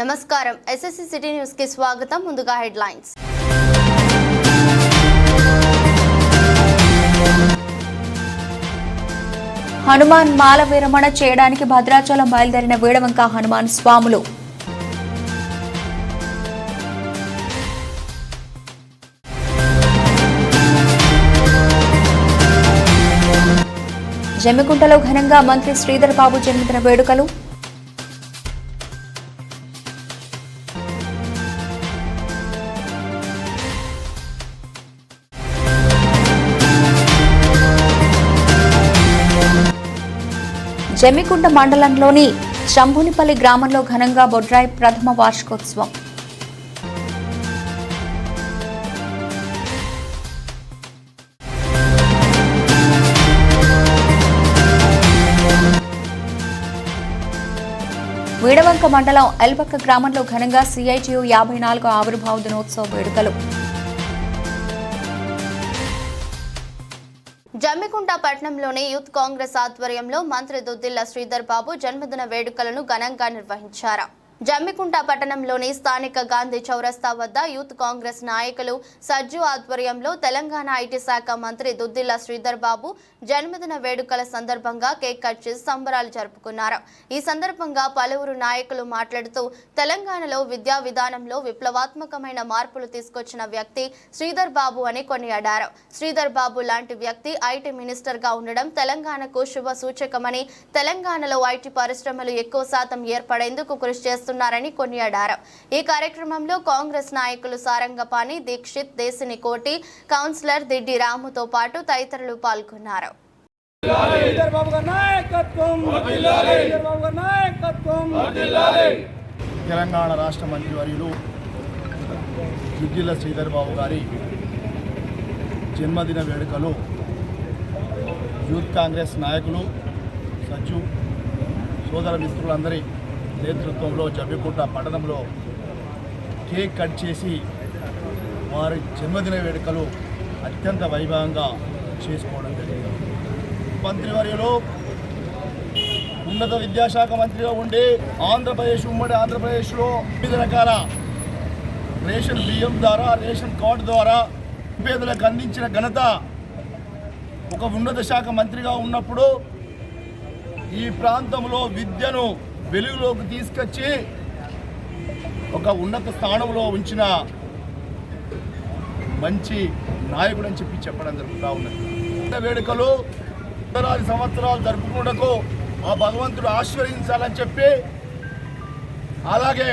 నమస్కారం. SSC city న్యూస్కి స్వాగతం. ముందుగా హెడ్లైన్స్. హనుమాన్ మాల విరమణ చేయడానికి భద్రాచలం బయలుదేరిన వేడవంక హనుమాన్ స్వాములు. జమ్మికుంటలో ఘనంగా మంత్రి శ్రీధర్ బాబు జన్మదిన వేడుకలు. జమ్మికుంట మండలంలోని శంభునిపల్లి గ్రామంలో ఘనంగా బొడ్రాయి ప్రథమ వార్షికోత్సవం. వీడవంక మండలం ఎల్బక్క గ్రామంలో ఘనంగా సిఐటియు యాభై నాలుగో ఆవిర్భావ దినోత్సవ వేడుకలు. జమ్మికుంట పట్టణంలోని యూత్ కాంగ్రెస్ ఆధ్వర్యంలో మంత్రి దుద్దిల్ల శ్రీధర్ బాబు జన్మదిన వేడుకలను ఘనంగా నిర్వహించారు. జమ్మికుంట పట్టణంలోని స్థానిక గాంధీ చౌరస్తా వద్ద యూత్ కాంగ్రెస్ నాయకులు సజ్జు ఆధ్వర్యంలో తెలంగాణ ఐటీ శాఖ మంత్రి దుద్దిల్ల శ్రీధర్ బాబు జన్మదిన వేడుకల సందర్భంగా కేక్ కట్ చేసి సంబరాలు జరుపుకున్నారు. ఈ సందర్భంగా పలువురు నాయకులు మాట్లాడుతూ తెలంగాణలో విద్యా విధానంలో విప్లవాత్మకమైన మార్పులు తీసుకొచ్చిన వ్యక్తి శ్రీధర్ బాబు అని కొనియాడారు. శ్రీధర్ బాబు లాంటి వ్యక్తి ఐటీ మినిస్టర్గా ఉండడం తెలంగాణకు శుభ సూచకమని తెలంగాణలో ఐటీ పరిశ్రమలు ఎక్కువ శాతం ఏర్పడేందుకు కృషి చేస్తున్నారని కొనియాడారు. ఈ కార్యక్రమంలో కాంగ్రెస్ నాయకులు సారంగపాణి దీక్షిత్ దేశిని కోటి కౌన్సిలర్ దిడ్డి రాముతో పాటు తదితరులు పాల్గొన్నారు. తెలంగాణ రాష్ట్ర మంత్రివర్యులు దుద్దిల్ల శ్రీధర్ బాబు గారి జన్మదిన వేడుకలు యూత్ కాంగ్రెస్ నాయకులు సజ్జు సోదర మిత్రులందరి నేతృత్వంలో జమ్మికుంట పట్టణంలో కేక్ కట్ చేసి వారి జన్మదిన వేడుకలు అత్యంత వైభవంగా చేసుకోవడం జరిగింది. మంత్రివర్యులు ఉన్నత విద్యాశాఖ మంత్రిగా ఉండి ఆంధ్రప్రదేశ్ ఉమ్మడి ఆంధ్రప్రదేశ్లో వివిధ రకాల రేషన్ బియ్యం ద్వారా రేషన్ కార్డు ద్వారా పేదలకు అందించిన ఘనత ఒక ఉన్నత శాఖ మంత్రిగా ఉన్నప్పుడు ఈ ప్రాంతంలో విద్యను వెలుగులోకి తీసుకొచ్చి ఒక ఉన్నత స్థానంలో ఉంచిన మంచి నాయకుడు అని చెప్పి చెప్పడం జరుగుతూ ఉన్నది. వేడుకలు ఉత్తరాది సంవత్సరాలు జరుపుకున్నకు ఆ భగవంతుడు ఆశీర్వదించాలని చెప్పి అలాగే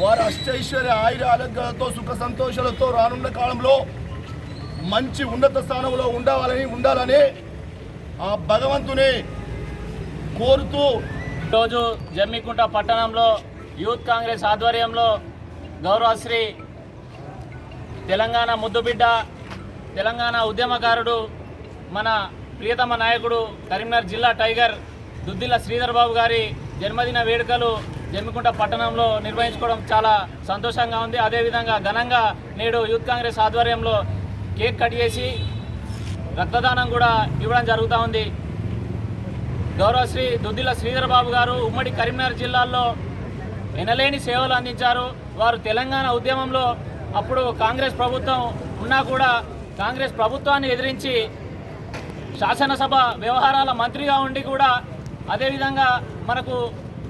వారి అష్టైశ్వర్య ఆయుర ఆరోగ్యాలతో సుఖ సంతోషాలతో రానున్న కాలంలో మంచి ఉన్నత స్థానంలో ఉండాలని ఉండాలని ఆ భగవంతుని కోరుతూ ఈరోజు జమ్మికుంట పట్టణంలో యూత్ కాంగ్రెస్ ఆధ్వర్యంలో గౌరవశ్రీ తెలంగాణ ముద్దుబిడ్డ తెలంగాణ ఉద్యమకారుడు మన ప్రియతమ నాయకుడు కరీంనగర్ జిల్లా టైగర్ దుద్దిల్ల శ్రీధర్ బాబు గారి జన్మదిన వేడుకలు జమ్మికుంట పట్టణంలో నిర్వహించుకోవడం చాలా సంతోషంగా ఉంది. అదేవిధంగా ఘనంగా నేడు యూత్ కాంగ్రెస్ ఆధ్వర్యంలో కేక్ కట్ చేసి రక్తదానం కూడా ఇవ్వడం జరుగుతూ ఉంది. గౌరవశ్రీ దుద్దిల శ్రీధర్ బాబు గారు ఉమ్మడి కరీంనగర్ జిల్లాల్లో ఎనలేని సేవలు అందించారు. వారు తెలంగాణ ఉద్యమంలో అప్పుడు కాంగ్రెస్ ప్రభుత్వం ఉన్నా కూడా కాంగ్రెస్ ప్రభుత్వాన్ని ఎదిరించి శాసనసభ వ్యవహారాల మంత్రిగా ఉండి కూడా అదేవిధంగా మనకు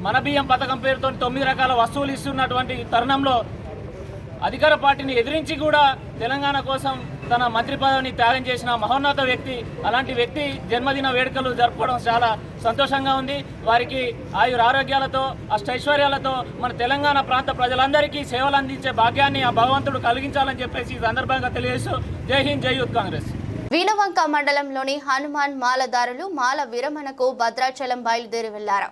మన బియ్యం పథకం పేరుతో తొమ్మిది రకాల వస్తువులు ఇస్తున్నటువంటి తరుణంలో అధికార పార్టీని ఎదిరించి కూడా తెలంగాణ కోసం తన మంత్రి పదవిని త్యాగం చేసిన మహోన్నత వ్యక్తి అలాంటి వ్యక్తి జన్మదిన వేడుకలు జరుపుకోవడం చాలా సంతోషంగా ఉంది. వారికి ఆయుర ఆరోగ్యాలతో అష్టైశ్వర్యాలతో మన తెలంగాణ ప్రాంత ప్రజలందరికీ సేవలు అందించే భాగ్యాన్ని ఆ భగవంతుడు కలిగించాలని చెప్పేసి ఈ సందర్భంగా తెలియజేస్తూ జై హింద్ జై యూత్ కాంగ్రెస్. వీణవంక మండలంలోని హనుమాన్ మాలదారులు మాల విరమణకు భద్రాచలం బయలుదేరి వెళ్ళారు.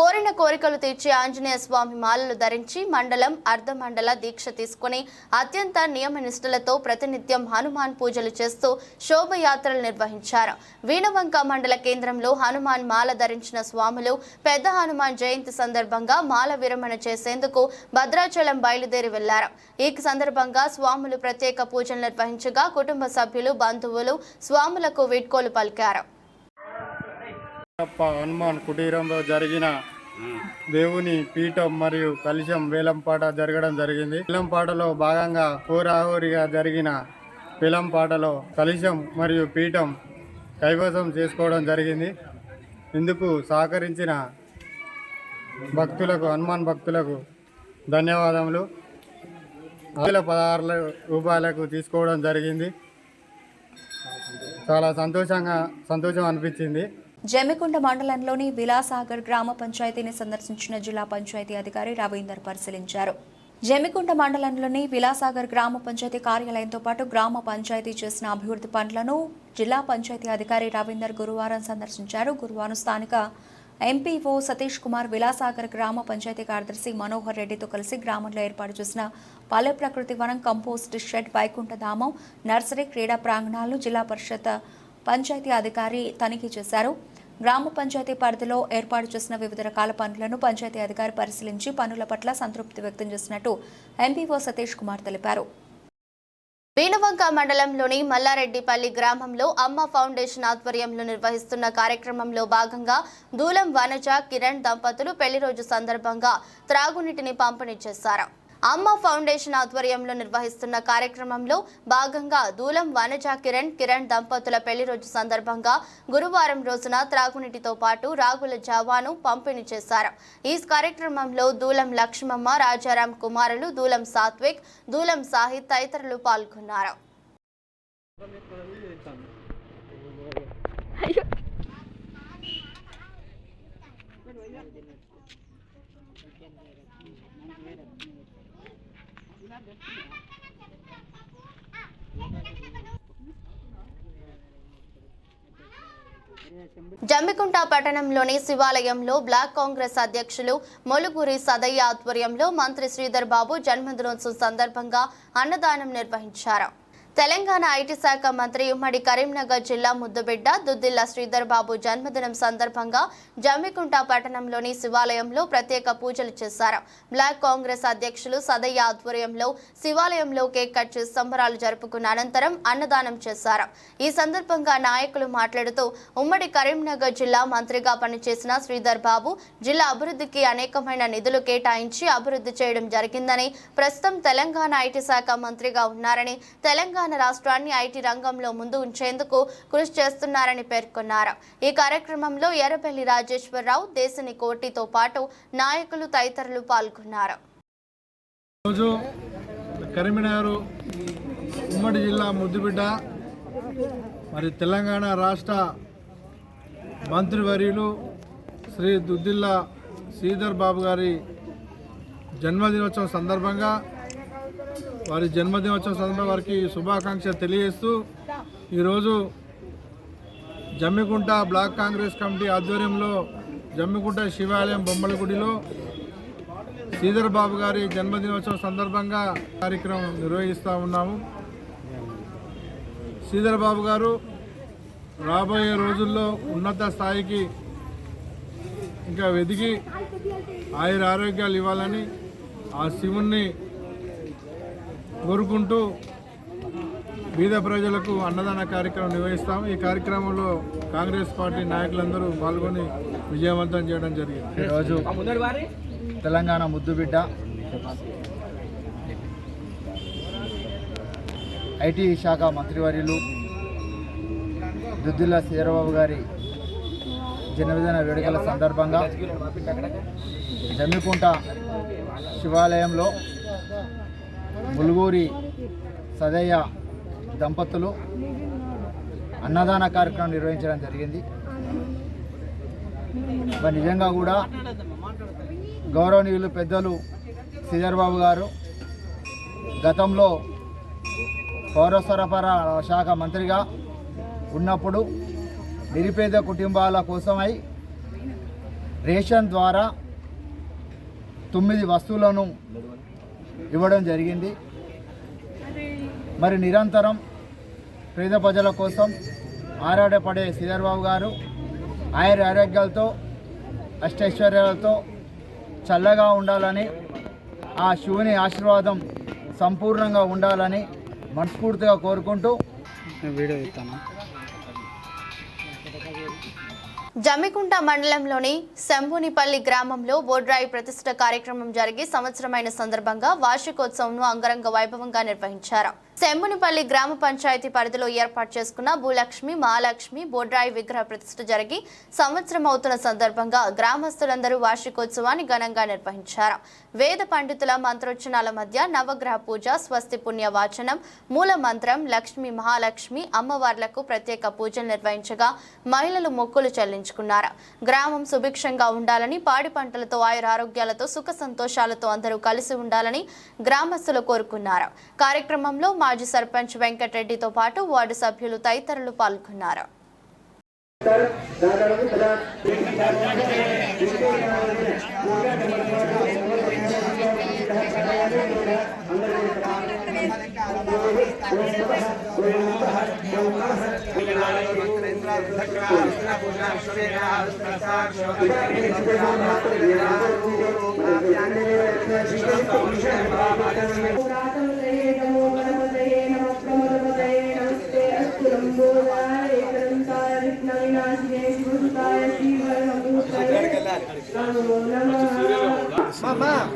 కోరిన కోరికలు తీర్చి ఆంజనేయ స్వామి మాలలు ధరించి మండలం అర్ధమండల దీక్ష తీసుకుని అత్యంత నియమనిష్టలతో ప్రతినిత్యం హనుమాన్ పూజలు చేస్తూ శోభయాత్రలు నిర్వహించారు. వీణవంక మండల కేంద్రంలో హనుమాన్ మాల ధరించిన స్వాములు పెద్ద హనుమాన్ జయంతి సందర్భంగా మాల విరమణ చేసేందుకు భద్రాచలం బయలుదేరి వెళ్ళారు. ఈ సందర్భంగా స్వాములు ప్రత్యేక పూజలు నిర్వహించగా కుటుంబ సభ్యులు బంధువులు స్వాములకు వీడ్కోలు పలికారు. హనుమాన్ కుటీరంలో జరిగిన దేవుని పీఠం మరియు కలుషం వేలంపాట జరగడం జరిగింది. వేలంపాటలో భాగంగా హోరాహోరిగా జరిగిన వేలంపాటలో కలుషం మరియు పీఠం కైవసం చేసుకోవడం జరిగింది. ఇందుకు సహకరించిన భక్తులకు హనుమాన్ భక్తులకు ధన్యవాదములు. వేల పదహారు రూపాయలకు తీసుకోవడం జరిగింది. చాలా సంతోషంగా సంతోషం అనిపించింది. జమ్మికుంట మండలంలోని విలాసాగర్ గ్రామ పంచాయతీని సందర్శించిన జిల్లా పంచాయతీ అధికారి రవీందర్ పరిశీలించారు. జమ్మికుంట మండలంలోని విలాసాగర్ గ్రామ పంచాయతీ కార్యాలయంతో పాటు గ్రామ పంచాయతీ చేసిన అభివృద్ధి పనులను జిల్లా పంచాయతీ అధికారి రవీందర్ గురువారం సందర్శించారు. గురువారం స్థానిక ఎంపీఓ సతీష్ కుమార్ విలాసాగర్ గ్రామ పంచాయతీ కార్యదర్శి మనోహర్ రెడ్డితో కలిసి గ్రామంలో ఏర్పాటు చేసిన పల్లె ప్రకృతి వనం కంపోస్ట్ షెడ్ వైకుంఠ ధామం నర్సరీ క్రీడా ప్రాంగణాలను జిల్లా పరిషత్ పంచాయతీ అధికారి తనిఖీ చేశారు. గ్రామ పంచాయతీ పరిధిలో ఏర్పాటు చేసిన వివిధ రకాల పనులను పంచాయతీ అధికారి పరిశీలించి పనుల పట్ల సంతృప్తి వ్యక్తం చేసినట్టు ఎంపీఓ సతీష్ కుమార్ తెలిపారు. వీణవంక మండలంలోని మల్లారెడ్డిపల్లి గ్రామంలో అమ్మ ఫౌండేషన్ ఆధ్వర్యంలో నిర్వహిస్తున్న కార్యక్రమంలో భాగంగా దూలం వనజ కిరణ్ దంపతులు పెళ్ళి రోజు సందర్భంగా త్రాగునీటిని పంపిణీ చేశారు. అమ్మ ఫౌండేషన్ ఆధ్వర్యంలో నిర్వహిస్తున్న కార్యక్రమంలో భాగంగా దూలం వనజ కిరణ్ కిరణ్ దంపతుల పెళ్ళి రోజు సందర్భంగా గురువారం రోజున త్రాగునీటితో పాటు రాగుల జావాను పంపిణీ చేశారు. ఈ కార్యక్రమంలో దూలం లక్ష్మమ్మ రాజారాం కుమారులు దూలం సాత్విక్ దూలం సాహిత్ తదితరులు పాల్గొన్నారు జమ్మికుంట పట్టణంలోని శివాలయంలో బ్లాక్ కాంగ్రెస్ అధ్యక్షులు మొలుగురి సదయ్య ఆధ్వర్యంలో మంత్రి శ్రీధర్ బాబు జన్మదినోత్సవం సందర్భంగా అన్నదానం నిర్వహించారు. తెలంగాణ ఐటీ శాఖ మంత్రి ఉమ్మడి కరీంనగర్ జిల్లా ముద్దుబిడ్డ దుద్దిల్ల శ్రీధర్ బాబు జన్మదినం సందర్భంగా జమ్మికుంట పట్టణంలోని శివాలయంలో ప్రత్యేక పూజలు చేశారు. బ్లాక్ కాంగ్రెస్ అధ్యక్షులు సదయ్య ఆధ్వర్యంలో శివాలయంలో కేక్ కట్ చేసి సంబరాలు జరుపుకున్న అనంతరం అన్నదానం చేశారు. ఈ సందర్భంగా నాయకులు మాట్లాడుతూ ఉమ్మడి కరీంనగర్ జిల్లా మంత్రిగా పనిచేసిన శ్రీధర్ బాబు జిల్లా అభివృద్ధికి అనేకమైన నిధులు కేటాయించి అభివృద్ధి చేయడం జరిగిందని ప్రస్తుతం తెలంగాణ ఐటీ శాఖ మంత్రిగా ఉన్నారని తెలంగాణ రాష్ట్రాన్ని ఐటీ రంగంలో ముందు ఉంచేందుకు కృషి చేస్తున్నారని పేర్కొన్నారు. ఈ కార్యక్రమంలో ఎర్రబెల్లి రాజేశ్వరరావు దేశని కోటితో పాటు నాయకులు తదితరులు పాల్గొన్నారు. రోజు కరీంనగర్ ఉమ్మడి జిల్లా ముద్దుబిడ్డ మరి తెలంగాణ రాష్ట్ర మంత్రివర్యులు శ్రీ దుద్దిల్లా శ్రీధర్ బాబు గారి జన్మదినోత్సవం సందర్భంగా వారి జన్మదినోత్సవం సందర్భంగా వారికి శుభాకాంక్షలు తెలియజేస్తూ ఈరోజు జమ్మికుంట బ్లాక్ కాంగ్రెస్ కమిటీ ఆధ్వర్యంలో జమ్మికుంట శివాలయం బొమ్మల గుడిలో శ్రీధర్ బాబు గారి జన్మదినోత్సవం సందర్భంగా కార్యక్రమం నిర్వహిస్తూ ఉన్నాము. శ్రీధర్ బాబు గారు రాబోయే రోజుల్లో ఉన్నత స్థాయికి ఇంకా వెదిగి ఆయుర ఆరోగ్యాలు ఇవ్వాలని ఆ శివుణ్ణి కోరుకుంటూ బీద ప్రజలకు అన్నదాన కార్యక్రమం నిర్వహిస్తాం. ఈ కార్యక్రమంలో కాంగ్రెస్ పార్టీ నాయకులందరూ పాల్గొని విజయవంతం చేయడం జరిగింది. ఈరోజు తెలంగాణ ముద్దుబిడ్డ ఐటీ శాఖ మంత్రివర్యులు దుద్దిల్ల శ్రీరబాబు గారి జన్మదిన వేడుకల సందర్భంగా జమ్మికుంట శివాలయంలో ములుగూరి సదయ్య దంపతులు అన్నదాన కార్యక్రమం నిర్వహించడం జరిగింది. మరి నిజంగా కూడా గౌరవనీయులు పెద్దలు శ్రీధర్ బాబు గారు గతంలో పౌర సరఫరా శాఖ మంత్రిగా ఉన్నప్పుడు నిరుపేద కుటుంబాల కోసమై రేషన్ ద్వారా తొమ్మిది వస్తువులను ఇవ్వడం జరిగింది. మరి నిరంతరం పేద ప్రజల కోసం ఆరాడపడే శ్రీధర్బాబు గారు ఆయుర ఆరోగ్యాలతో అష్టైశ్వర్యాలతో చల్లగా ఉండాలని ఆ శివుని ఆశీర్వాదం సంపూర్ణంగా ఉండాలని మనస్ఫూర్తిగా కోరుకుంటూ జమ్మికుంట మండలంలోని శంభునిపల్లి గ్రామంలో బోడ్రాయి ప్రతిష్ఠ కార్యక్రమం జరిగి సంవత్సరమైన సందర్భంగా వార్షికోత్సవంను అంగరంగ వైభవంగా నిర్వహించారు. శంభునిపల్లి గ్రామ పంచాయతీ పరిధిలో ఏర్పాటు చేసుకున్న భూలక్ష్మి మహాలక్ష్మి బోడ్రాయి విగ్రహ ప్రతిష్ఠ జరిగి సంవత్సరం అవుతున్న సందర్భంగా గ్రామస్తులందరూ వార్షికోత్సవాన్ని ఘనంగా నిర్వహించారు. వేద పండితుల మంత్రోచ్చనాల మధ్య నవగ్రహ పూజ స్వస్తి పుణ్య వాచనం మూల మంత్రం లక్ష్మి మహాలక్ష్మి అమ్మవార్లకు ప్రత్యేక పూజలు నిర్వహించగా మహిళలు మొక్కులు చెల్లించుకున్నారు. గ్రామం సుభిక్షంగా ఉండాలని పాడి పంటలతో ఆయుర ఆరోగ్యాలతో సుఖ సంతోషాలతో అందరూ కలిసి ఉండాలని గ్రామస్తులు కోరుకున్నారు. కార్యక్రమంలో మాజీ సర్పంచ్ వెంకటరెడ్డితో పాటు వార్డు సభ్యులు తదితరులు పాల్గొన్నారు. పురాతన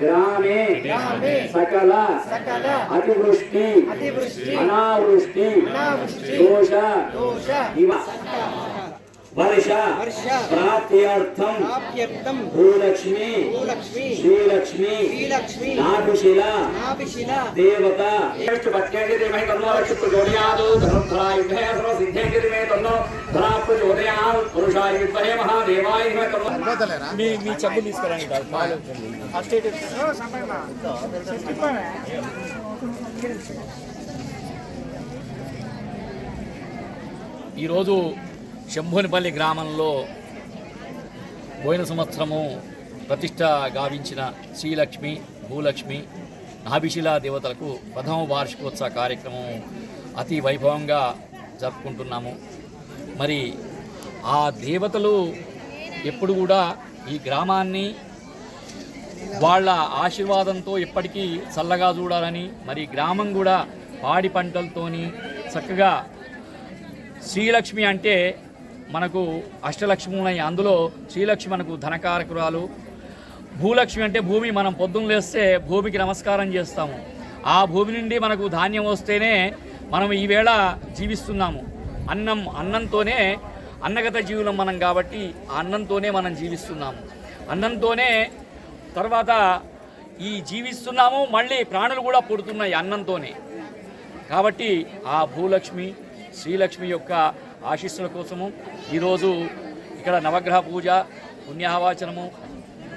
ग्रामे सकल सकल अतिवृष्टि अतिवृष्टि अनावृष्टि अनावृष्टि दोष इव वर्ष प्राप्त्यर्थम भूलक्ष्मी श्रीलक्ष्मी नाभिशिला देवता श्रेष्ठ तन्नो रक्षित जोड़ियादो धर्मधराय सर्व तन्नो जोड़ियाद पुरुषाय महादेवाय तन्नो। मी मी ఈరోజు శంభునిపల్లి గ్రామంలో పోయిన సంవత్సరము ప్రతిష్ట గావించిన శ్రీలక్ష్మి భూలక్ష్మి నాభిశిలా దేవతలకు ప్రథమ వార్షికోత్సవ కార్యక్రమం అతి వైభవంగా జరుపుకుంటున్నాము. మరి ఆ దేవతలు ఎప్పుడు కూడా ఈ గ్రామాన్ని వాళ్ళ ఆశీర్వాదంతో ఇప్పటికీ చల్లగా చూడాలని మరి గ్రామం కూడా పాడి పంటలతోని చక్కగా శ్రీలక్ష్మి అంటే మనకు అష్టలక్ష్మి ఉన్నాయి. అందులో శ్రీలక్ష్మి మనకు ధనకారకురాలు. భూలక్ష్మి అంటే భూమి మనం పొద్దున్న లేస్తే భూమికి నమస్కారం చేస్తాము. ఆ భూమి నుండి మనకు ధాన్యం వస్తేనే మనం ఈవేళ జీవిస్తున్నాము. అన్నం అన్నంతోనే అన్నగత జీవులం మనం కాబట్టి ఆ అన్నంతోనే మనం జీవిస్తున్నాము. అన్నంతోనే తర్వాత ఈ జీవిస్తున్నాము మళ్ళీ ప్రాణులు కూడా పుడుతున్నాయి అన్నంతోనే. కాబట్టి ఆ భూలక్ష్మి శ్రీలక్ష్మి యొక్క ఆశీస్సుల కోసము ఈరోజు ఇక్కడ నవగ్రహ పూజ పుణ్యాహవాచనము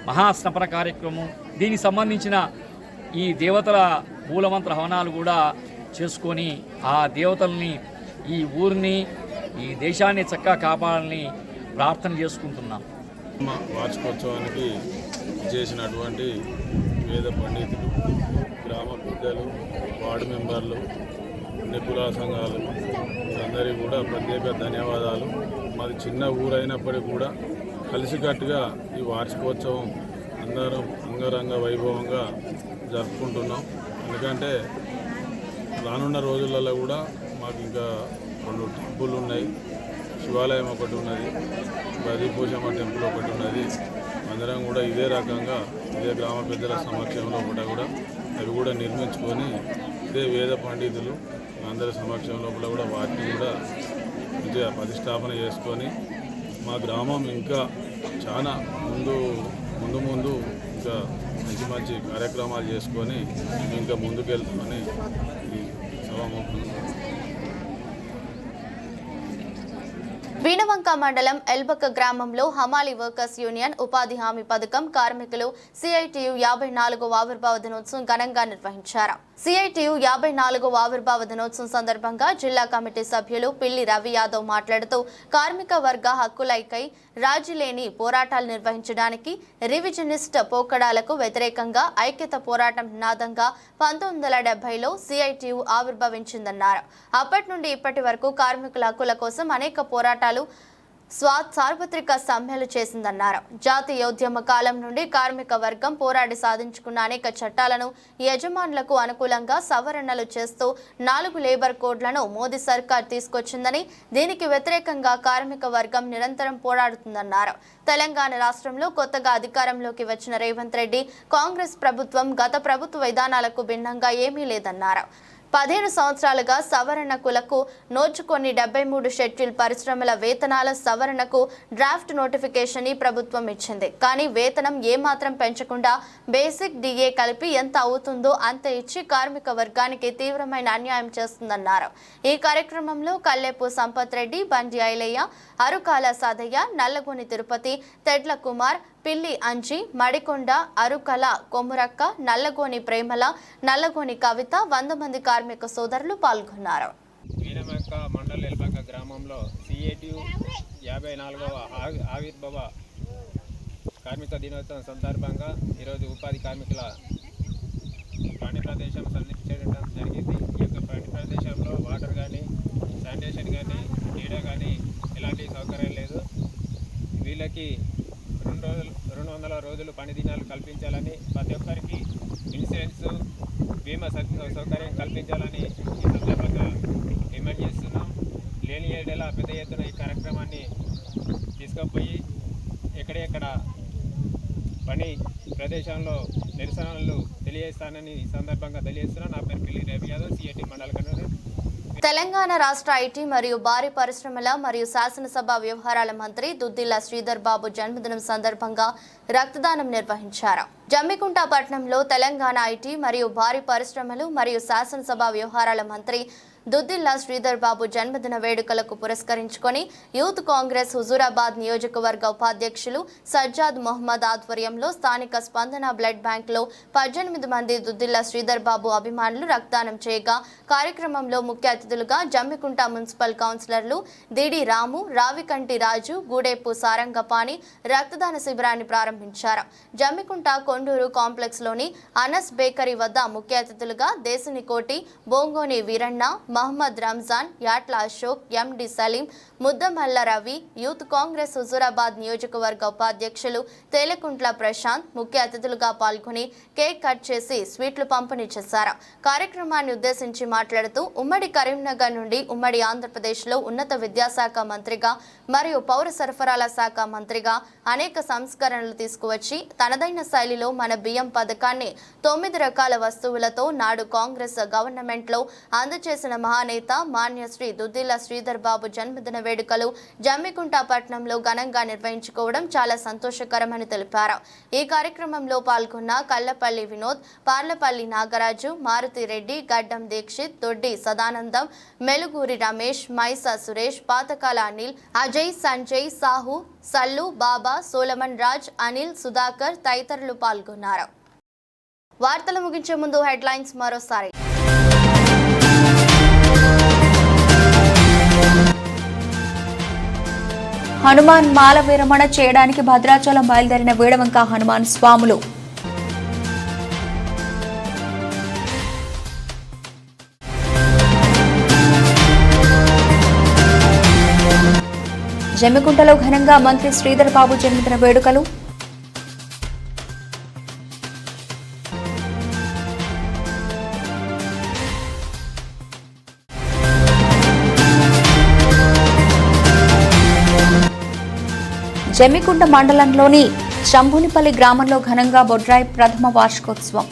మహాస్నపన కార్యక్రమం దీనికి సంబంధించిన ఈ దేవతల మూలమంత్ర హవనాలు కూడా చేసుకొని ఆ దేవతల్ని ఈ ఊరిని ఈ దేశాన్ని చక్కగా కాపాడాలని ప్రార్థన చేసుకుంటున్నాం. వార్షికోత్సవానికి చేసినటువంటి వేద పండితులు గ్రామ పెద్దలు వార్డు మెంబర్లు నిపుణుల సంఘాలు అందరికీ కూడా ప్రత్యేక ధన్యవాదాలు. మాది చిన్న ఊరైనప్పటికీ కూడా కలిసికట్టుగా ఈ వార్షికోత్సవం అందరం అంగరంగ వైభవంగా జరుపుకుంటున్నాం. ఎందుకంటే రానున్న రోజులలో కూడా మాకు ఇంకా రెండు టెంపుల్ ఉన్నాయి. శివాలయం ఒకటి ఉన్నది బదిపోషమ్మ టెంపుల్ ఒకటి ఉన్నది. అందరం కూడా ఇదే రకంగా ఇదే గ్రామ పెద్దల సమక్షంలో కూడా కూడా అవి కూడా నిర్మించుకొని ఇదే వేద పండితులు అందరి సమక్షంలో కూడా కూడా వాటిని కూడా మంచిగా ప్రతిష్టాపన చేసుకొని మా గ్రామం ఇంకా చాలా ముందు ముందు ముందు ఇంకా మంచి మంచి కార్యక్రమాలు చేసుకొని ఇంకా ముందుకెళ్తామని ఈ సభాముఖంగా వీణవంక మండలం ఎల్బక గ్రామంలో హమాలి వర్కర్స్ యూనియన్ ఉపాధి హామీ పథకం కార్మికులు సిఐటియు యాభై నాలుగో ఆవిర్భావ దినోత్సవం ఘనంగా నిర్వహించారు. సిఐటియు యాభై నాలుగో ఆవిర్భావ దినోత్సవం సందర్భంగా జిల్లా కమిటీ సభ్యులు పిల్లి రవి యాదవ్ మాట్లాడుతూ కార్మిక వర్గ హక్కులైకై రాజీలేని పోరాటాలు నిర్వహించడానికి రివిజనిస్ట్ పోకడాలకు వ్యతిరేకంగా ఐక్యత పోరాటం నినాదంగా పంతొమ్మిది వందల డెబ్బైలో సిఐటియు ఆవిర్భవించిందన్నారు. అప్పటి నుండి ఇప్పటి వరకు కార్మికుల హక్కుల కోసం అనేక పోరాటాలు స్వాత్ సార్వత్రిక సమ్మెలు చేసిందన్నారు. జాతీయోద్యమ కాలం నుండి కార్మిక వర్గం పోరాడి సాధించుకున్న అనేక చట్టాలను యజమానులకు అనుకూలంగా సవరణలు చేస్తూ నాలుగు లేబర్ కోడ్లను మోదీ సర్కార్ తీసుకొచ్చిందని దీనికి వ్యతిరేకంగా కార్మిక వర్గం నిరంతరం పోరాడుతుందన్నారు. తెలంగాణ రాష్ట్రంలో కొత్తగా అధికారంలోకి వచ్చిన రేవంత్ రెడ్డి కాంగ్రెస్ ప్రభుత్వం గత ప్రభుత్వ విధానాలకు భిన్నంగా ఏమీ లేదన్నారు. పదిహేను సంవత్సరాలుగా సవరణకులకు నోచుకొని డెబ్బై మూడు షెడ్యూల్ పరిశ్రమల వేతనాల సవరణకు డ్రాఫ్ట్ నోటిఫికేషన్ ఈ ప్రభుత్వం ఇచ్చింది. కానీ వేతనం ఏమాత్రం పెంచకుండా బేసిక్ డిఏ కలిపి ఎంత అవుతుందో అంత ఇచ్చి కార్మిక వర్గానికి తీవ్రమైన అన్యాయం చేస్తుందన్నారు. ఈ కార్యక్రమంలో కల్లేపు సంపత్ రెడ్డి బండి ఐలయ్య అరుకాల సాదయ్య నల్లగొని తిరుపతి తెడ్ల కుమార్ పిల్లి అంజి మడికొండ అరుకల కొమురక్క నల్లగోని ప్రేమల నల్లగోని కవిత వంద మంది కార్మిక సోదరులు పాల్గొన్నారు. వీరమక్క మండల ఎల్బక్క గ్రామంలో సిఏటియు యాభై నాలుగవ ఆవిర్భావ కార్మిక దినోత్సవం సందర్భంగా ఈరోజు ఉపాధి కార్మికుల పని ప్రదేశం సందర్శించడం జరిగింది. ఈ యొక్క పని ప్రదేశంలో వాటర్ కానీ శానిటేషన్ కానీ నీడ కానీ ఎలాంటి సౌకర్యం లేదు. వీళ్ళకి వందల రోజులు పని దినాలు కల్పించాలని ప్రతి ఒక్కరికి ఇన్సూరెన్స్ బీమా సౌకర్యం కల్పించాలని ఈ సందర్భంగా డిమాండ్ చేస్తున్నాం. లేని ఏడేలా పెద్ద ఎత్తున ఈ కార్యక్రమాన్ని తీసుకుపోయి ఎక్కడెక్కడ పని ప్రదేశంలో నిరసనలు తెలియజేస్తానని ఈ సందర్భంగా తెలియజేస్తున్నాం నా పేరు పిల్లి రవి యాదవ్ సిఐటి మండల కన్వీనర్ తెలంగాణ రాష్ట్ర ఐటీ మరియు భారీ పరిశ్రమల మరియు శాసనసభ వ్యవహారాల మంత్రి దుద్దిల్లా శ్రీధర్ బాబు జన్మదినం సందర్భంగా రక్తదానం నిర్వహించారు. జమ్మికుంట పట్టణంలో తెలంగాణ ఐటీ మరియు భారీ పరిశ్రమలు మరియు శాసనసభ వ్యవహారాల మంత్రి దుద్దిల్ల శ్రీధర్ బాబు జన్మదిన వేడుకలకు పురస్కరించుకొని యూత్ కాంగ్రెస్ హుజూరాబాద్ నియోజకవర్గ ఉపాధ్యక్షులు సజ్జాద్ మొహమ్మద్ ఆధ్వర్యంలో స్థానిక స్పందన బ్లడ్ బ్యాంక్లో పద్దెనిమిది మంది దుద్దిల్ల శ్రీధర్ బాబు అభిమానులు రక్తదానం చేయగా కార్యక్రమంలో ముఖ్య అతిథులుగా జమ్మికుంట మున్సిపల్ కౌన్సిలర్లు దిడి రాము రావికంటి రాజు గూడేపు సారంగపాణి రక్తదాన శిబిరాన్ని ప్రారంభించారు. జమ్మికుంట కొండూరు కాంప్లెక్స్లోని అనస్ బేకరీ వద్ద ముఖ్య అతిథులుగా దేశినికోటి బోంగోని వీరన్న మహమ్మద్ రంజాన్ యాట్ల అశోక్ ఎండి Salim Muddamalla Ravi youth Congress Huzurabad నియోజకవర్గ ఉపాధ్యక్షులు తేలకుంట్ల ప్రశాంత్ ముఖ్య అతిథులుగా పాల్గొని కేక్ కట్ చేసి స్వీట్లు పంపిణీ చేశారు. కార్యక్రమాన్ని ఉద్దేశించి మాట్లాడుతూ ఉమ్మడి కరీంనగర్ నుండి ఉమ్మడి ఆంధ్రప్రదేశ్లో ఉన్నత విద్యాశాఖ మంత్రిగా మరియు పౌర సరఫరాల శాఖ మంత్రిగా అనేక సంస్కరణలు తీసుకువచ్చి తనదైన శైలిలో మన బియ్యం పథకాన్ని తొమ్మిది రకాల వస్తువులతో నాడు కాంగ్రెస్ గవర్నమెంట్లో అందజేసిన మహానేత మాన్యశ్రీ దుద్దిల్ల శ్రీధర్ బాబు జన్మదిన వేడుకలు జమ్మికుంట పట్టణంలో ఘనంగా నిర్వహించుకోవడం చాలా సంతోషకరమని తెలిపారు. ఈ కార్యక్రమంలో పాల్గొన్న కల్లపల్లి వినోద్ పార్లపల్లి నాగరాజు మారుతిరెడ్డి గడ్డం దీక్షిత్ దొడ్డి సదానందం మెలుగూరి రమేష్ మైసా సురేష్ పాతకాల అనిల్ అజయ్ సంజయ్ సాహు సల్లు బాబా సోలమన్ రాజ్ అనిల్ సుధాకర్ తదితరులు పాల్గొన్నారు. వార్తలు ముగించే ముందు హెడ్లైన్స్ మరోసారి. హనుమాన్ మాల విరమణ చేయడానికి భద్రాచలం బయలుదేరిన వేడవంక హనుమాన్ స్వాములు. జమ్మికుంటలో ఘనంగా మంత్రి శ్రీధర్ బాబు జన్మదిన వేడుకలు. జమ్మికుంట మండలంలోని శంభునిపల్లి గ్రామంలో ఘనంగా బొడ్రాయి ప్రథమ వార్షికోత్సవం.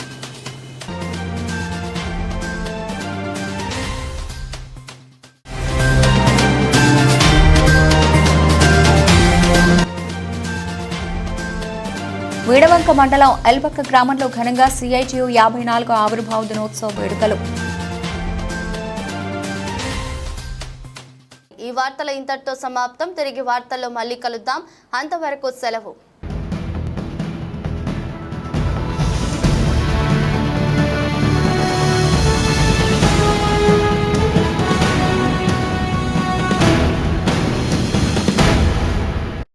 వీడవంక మండలం ఎల్బక్క గ్రామంలో ఘనంగా సిఐటియు యాభై నాలుగు ఆవిర్భావ దినోత్సవ వేడుకలు. వార్తల ఇంతటితో సమాప్తం. తిరిగి వార్తల్లో మళ్ళీ కలుద్దాం. అంతవరకు సెలవు.